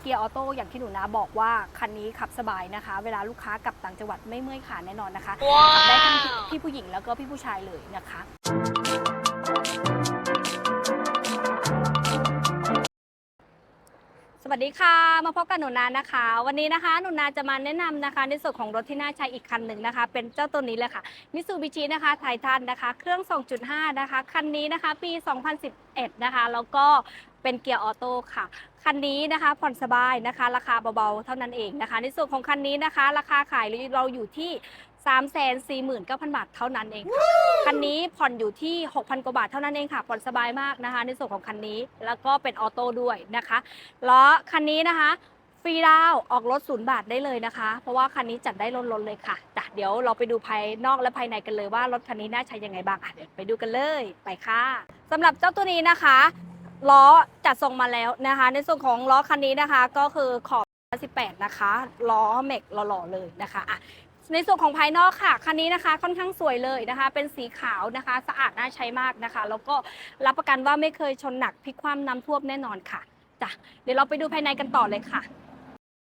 เกียร์ออโต้อย่างที่หนูนาบอกว่าคันนี้ขับสบายนะคะ เวลาลูกค้ากลับต่างจังหวัดไม่เมื่อยขาแน่นอนนะคะขับได้ทั้งพี่ผู้หญิงแล้วก็พี่ผู้ชายเลยนะคะ วัสดีค่ะ มาพบกับหนูนานะคะ วันนี้นะคะหนูนาจะมาแนะนำนะคะ ในส่วนของรถที่น่าใช้อีกคันหนึ่งนะคะ เป็นเจ้าตัวนี้เลยค่ะมิซูบิชินะคะไททันนะคะ เครื่อง 2.5 นะคะ คันนี้นะคะปี 2011 นะคะ แล้วก็เป็นเกียร์ออโต้ค่ะ คันนี้นะคะผ่อนสบายนะคะ ราคาเบาๆ เท่านั้นเองนะคะ ในส่วนของคันนี้นะคะ ราคาขายเราอยู่ที่ 3 4 9 0 0 0 บาทเท่านั้นเองค่ะคันนี้ผ่อนอยู่ที่ 6,000 กว่าบาทเท่านั้นเองค่ะ ผ่อนสบายมากนะคะ ในส่วนของคันนี้แล้วก็เป็นออโต้ด้วยนะคะล้อคันนี้นะคะฟรีดาวน์ออกรถศูนย์บาทได้เลยนะคะ เพราะว่าคันนี้จัดได้ล้นๆเลยค่ะจ้ะเดี๋ยวเราไปดูภายนอกและภายในกันเลยว่ารถคันนี้น่าใช้ยังไงบ้างอะเดี๋ยวไปดูกันเลยไปค่ะสำหรับเจ้าตัวนี้นะคะล้อจัดส่งมาแล้วนะคะ ในส่วนของล้อคันนี้นะคะก็คือขอบ18 นะคะล้อเมกหล่อๆเลยนะคะอะ ในส่วนของภายนอกค่ะคันนี้นะคะค่อนข้างสวยเลยนะคะ เป็นสีขาวนะคะ สะอาดน่าใช้มากนะคะ แล้วก็รับประกันว่าไม่เคยชนหนักพลิกคว่ำน้ำท่วมแน่นอนค่ะจ้ะเดี๋ยวเราไปดูภายในกันต่อเลยค่ะ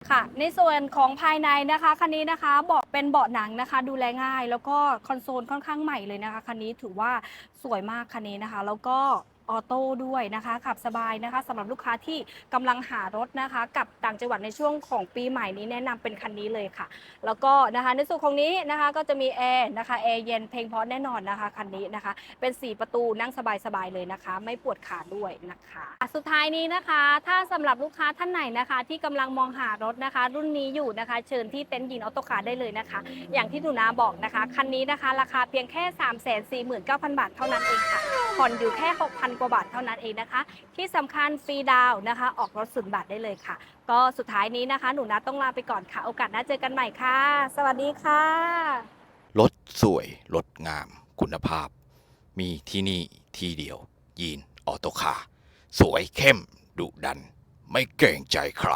ค่ะในส่วนของภายในนะคะคันนี้นะคะเบาะเป็นเบาะหนังนะคะ ดูแลง่าย แล้วก็คอนโซลค่อนข้างใหม่เลยนะคะคันนี้ถือว่าสวยมากคันนี้นะคะ แล้วก็ ออโต้ด้วยนะคะ ขับสบายนะคะสำหรับลูกค้าที่กำลังหารถนะคะ กับต่างจังหวัดในช่วงของปีใหม่นี้แนะนำเป็นคันนี้เลยค่ะ แล้วก็นะคะในส่วนของนี้นะคะก็จะมีแอร์นะคะแอร์เย็นเพลงเพราะแน่นอนนะคะคันนี้นะคะ เป็น 4 ประตูนั่งสบายๆเลยนะคะ ไม่ปวดขาด้วยนะคะสุดท้ายนี้นะคะ ถ้าสำหรับลูกค้าท่านไหนนะคะ ที่กำลังมองหารถนะคะ รุ่นนี้อยู่นะคะ เชิญที่เต็นท์ยินออโต้คาร์ได้เลยนะคะ อย่างที่หนูนาบอกนะคะคันนี้นะคะ ราคาเพียงแค่ 3 4 9 0 0 0 บาทเท่านั้นเองค่ะ ผ่อนอยู่แค่ 6,000 กว่าบาทเท่านั้นเองนะคะ ที่สำคัญฟรีดาวนะคะ ออกรถศูนย์บาทได้เลยค่ะ ก็สุดท้ายนี้นะคะ หนูนาต้องลาไปก่อนค่ะ โอกาสหน้าเจอกันใหม่ค่ะ สวัสดีค่ะรถสวยรถงาม คุณภาพ มีที่นี่ที่เดียว ยีนออโตคาสวยเข้มดุดัน ไม่เกรงใจใคร